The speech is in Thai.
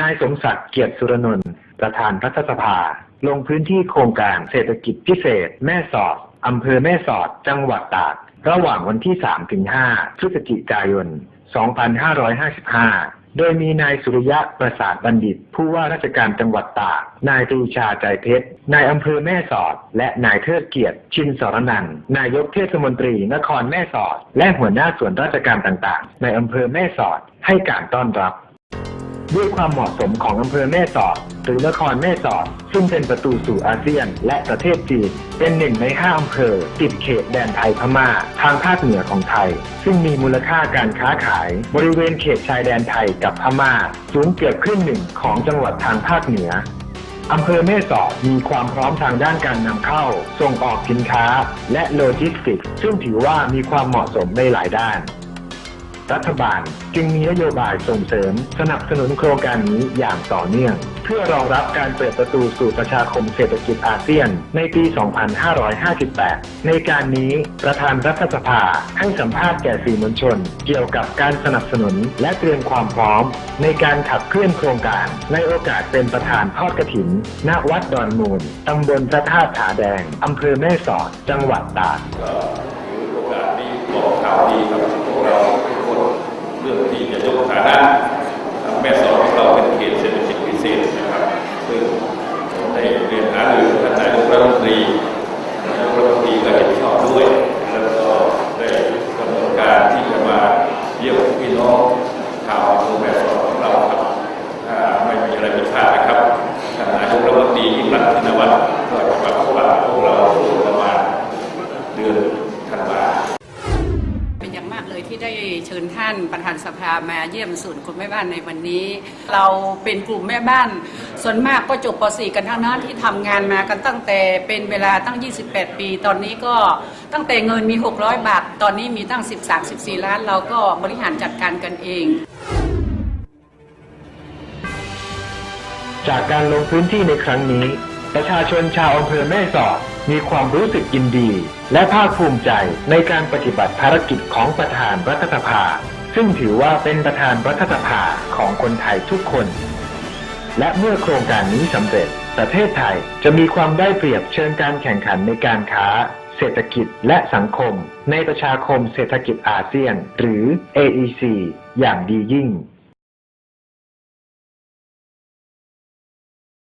นายสมศักดิ์เกียรติสุรนนท์ประธานรัฐสภา ลงพื้นที่โครงการเศรษฐกิจพิเศษ แม่สอดอำเภอแม่สอด จังหวัดตาก ระหว่างวันที่3ถึง5พฤศจิกายน 2555โดยมีนายสุริยะประสาทบัณฑิต ผู้ว่าราชการจังหวัดตาก นายปรีชาใจเพชร นายอำเภอแม่สอด และนายเทิดเกียรติ ชินสรนันนายกเทศมนตรีนครแม่สอด และหัวหน้าส่วนราชการต่างๆ ในอำเภอแม่สอดให้การต้อนรับ ด้วยความเหมาะสมของอำเภอแม่สอดหรือนครแม่สอด ซึ่งเป็นประตูสู่อาเซียน และประเทศจีนเป็นหนึ่งในห้าอำเภอ ติดเขตแดนไทยพม่า ทางภาคเหนือของไทย ซึ่งมีมูลค่าการค้าขาย บริเวณเขตชายแดนไทยกับพม่า สูงเกือบครึ่งหนึ่งของจังหวัดทางภาคเหนืออำเภอแม่สอดมีความพร้อมทางด้านการนำเข้า ส่งออกสินค้า และโลจิสติกส์ซึ่งถือว่ามีความเหมาะสมในหลายด้าน รัฐบาลจึงมีนโยบายส่งเสริม สนับสนุนโครงการนี้อย่างต่อเนื่อง เพื่อรองรับการเปิดประตูสู่ประชาคมเศรษฐกิจอาเซียน ในปี 2558 ในการนี้ประธานรัฐสภาให้สัมภาษณ์แก่สื่อมวลชน เกี่ยวกับการสนับสนุนและเตรียมความพร้อม ในการขับเคลื่อนโครงการ ในโอกาสเป็นประธานทอดกระถิน ณ วัดดอนมูลตำบลพระธาตุผาแดงอำเภอแม่สอด จังหวัดตากก็ถือโอกาสนี้บอกข่าวดีกับพวกเรา เรื่องที่จะยกฐานะแม่สอดของเราเป็นเขตเศรษฐกิจพิเศษนะครับซึ่งผมได้เรียนหารือท่านนายกรัฐมนตรีนายกรัฐมนตรีก็เห็นชอบด้วย แล้วก็ได้กำหนดการที่จะมาเยี่ยมพี่น้องชาวอำเภอแม่สอดของเราครับถ้าไม่มีอะไรผิดพลาดนะครับท่านนายกรัฐมนตรียิ่งรักษณ์ชินวัตรก็จะมาพบปะพวกเราประมาณเดือนธันวา เป็นอย่างมากเลยที่ได้เชิญท่านประธานสภามาเยี่ยมศูนย์กลุ่มแม่บ้านในวันนี้ เราเป็นกลุ่มแม่บ้าน ส่วนมากก็จบป .4 กันทั้งนั้นที่ทำงานมากันตั้งแต่เป็นเวลาตั้ง 28 ปี ตอนนี้ก็ตั้งแต่เงินมี 600 บาท ตอนนี้มีตั้ง 13-14 ล้าน เราก็บริหารจัดการกันเองจากการลงพื้นที่ในครั้งนี้ ประชาชนชาวอำเภอแม่สอด มีความรู้สึกยินดี และภาคภูมิใจในการปฏิบัติภารกิจของประธานรัฐสภา ซึ่งถือว่าเป็นประธานรัฐสภาของคนไทยทุกคน และเมื่อโครงการนี้สำเร็จ ประเทศไทยจะมีความได้เปรียบเชิงการแข่งขันในการค้า เศรษฐกิจและสังคม ในประชาคมเศรษฐกิจอาเซียน หรือ AEC อย่างดียิ่ง